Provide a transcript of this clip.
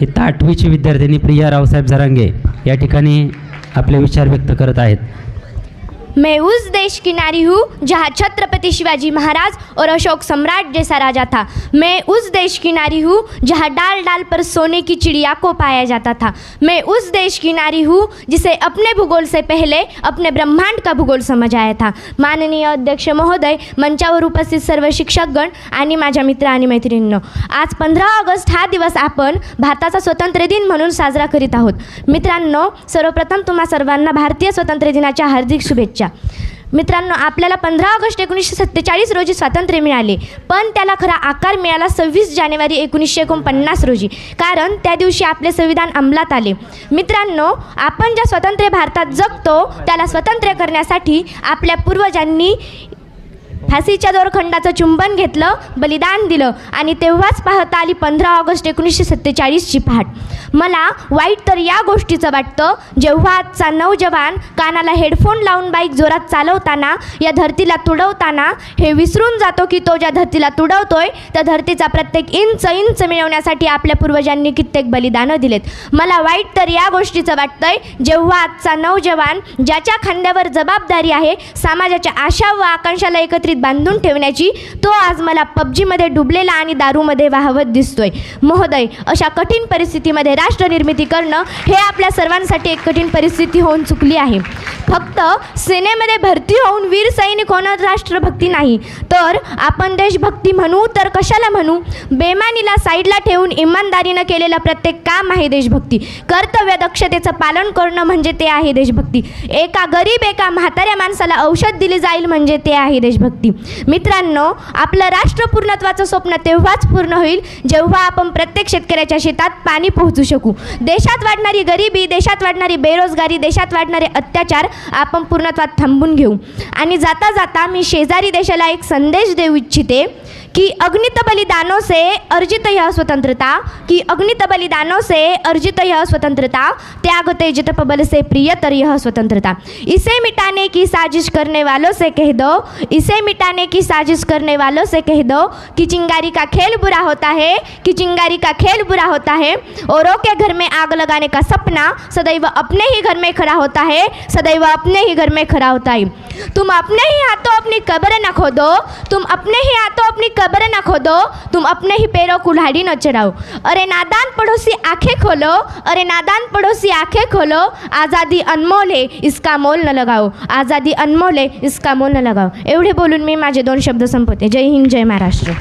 इथं आठवीची विद्यार्थिनी प्रिया रावसाहेब झरांगे या ठिकाणी आपले विचार व्यक्त करत आहेत. मैं उस देश की नारी हूँ जहाँ छत्रपति शिवाजी महाराज और अशोक सम्राट जैसा राजा था। मैं उस देश की नारी हूँ जहाँ डाल डाल पर सोने की चिड़िया को पाया जाता था। मैं उस देश की नारी हूँ जिसे अपने भूगोल से पहले अपने ब्रह्मांड का भूगोल समझ आया था। माननीय अध्यक्ष महोदय मंचावर उपस्थित सर्व शिक्षकगण आणि माझ्या मित्र आणि मैत्रिणींनो आज पंधरा ऑगस्ट हा दिवस आपण भारताचा स्वातंत्र्य दिन म्हणून साजरा करीत आहोत. मित्रांनो सर्वप्रथम तुम्हा सर्वांना भारतीय स्वातंत्र्य दिनाच्या हार्दिक शुभेच्छा. मित्रांनो आपल्याला पंधरा ऑगस्ट एकोणीसशे सत्तेचाळीस रोजी स्वातंत्र्य मिळाले. पण त्याला खरा आकार मिळाला सव्वीस जानेवारी एकोणीसशे एकोणपन्नास रोजी. कारण त्या दिवशी आपले संविधान अंमलात आले. मित्रांनो आपण ज्या स्वतंत्र भारतात जगतो त्याला स्वतंत्र करण्यासाठी आपल्या पूर्वजांनी फाशीच्या दोरखंडाचं चुंबन घेतलं बलिदान दिलं आणि तेव्हाच पाहता आली पंधरा ऑगस्ट एकोणीसशे सत्तेचाळीसची पहाट. मला वाईट तर या गोष्टीचं वाटतं. जेव्हा आजचा नौजवान कानाला हेडफोन लावून बाईक जोरात चालवताना या धरतीला तुडवताना हे विसरून जातो की तो ज्या धरतीला तुडवतोय त्या धरतीचा प्रत्येक इंच इंच मिळवण्यासाठी आपल्या पूर्वजांनी कित्येक बलिदानं दिलेत. मला वाईट तर या गोष्टीचं वाटतंय जेव्हा आजचा नौजवान ज्याच्या खांद्यावर जबाबदारी आहे समाजाच्या आशा व आकांक्षाला एकत्रित बांधून ठेवण्याची तो आज मला पबजीमध्ये डुबलेला आणि दारूमध्ये वाहवत दिसतोय. महोदय अशा कठीण परिस्थितीमध्ये राष्ट्र निर्मिती करणं हे आपल्या सर्वांसाठी एक कठीण परिस्थिती होऊन चुकली आहे. फक्त सेनेमध्ये भरती होऊन वीर सैनिक होणं राष्ट्रभक्ती नाही. तर आपण देशभक्ती म्हणू तर कशाला म्हणू? बेमानीला साईडला ठेवून इमानदारीनं केलेलं प्रत्येक काम आहे देशभक्ती. कर्तव्य दक्षतेचं पालन करणं म्हणजे ते आहे देशभक्ती. एका गरीब एका म्हाताऱ्या माणसाला औषध दिली जाईल म्हणजे ते आहे देशभक्ती. मित्रांनो आपलं राष्ट्र पूर्णत्वाचं स्वप्न तेव्हाच पूर्ण होईल जेव्हा आपण प्रत्येक शेतकऱ्याच्या शेतात पाणी पोहोचू शकू. देशात वाढणारी गरिबी देशात वाढणारी बेरोजगारी देशात वाढणारे अत्याचार आपण पूर्णत्वात थांबून घेऊ. आणि जाता जाता मी शेजारी देशाला एक संदेश देऊ इच्छिते. कि अग्नित बलिदानों से अर्जित यह स्वतंत्रता, कि अग्नित बलिदानों से अर्जित यह स्वतंत्रता, त्याग तेज तपबल से प्रियतर यह स्वतंत्रता। इसे मिटाने की साजिश करने वालों से कह दो, इसे मिटाने की साजिश करने वालों से कह दो कि चिंगारी का खेल बुरा होता है, कि चिंगारी का खेल बुरा होता है। औरों के घर में आग लगाने का सपना सदैव अपने ही घर में खड़ा होता है, सदैव अपने ही घर में खड़ा होता है। तुम अपने ही हाथों अपनी कब्र न खोदो, तुम अपने ही हाथों अपनी कब्र ना खोदो तुम अपने ही पैरों कुल्हाड़ी न चढ़ाओ। अरे नादान पड़ोसी आंखें खोलो अरे नादान पड़ोसी आंखें खोलो आज़ादी अनमोल है इसका मोल न लगाओ। आज़ादी अनमोल है इसका मोल न लगाओ। एवढे बोलून मी माझे दोन शब्द संपवते. जय हिंद जय महाराष्ट्र.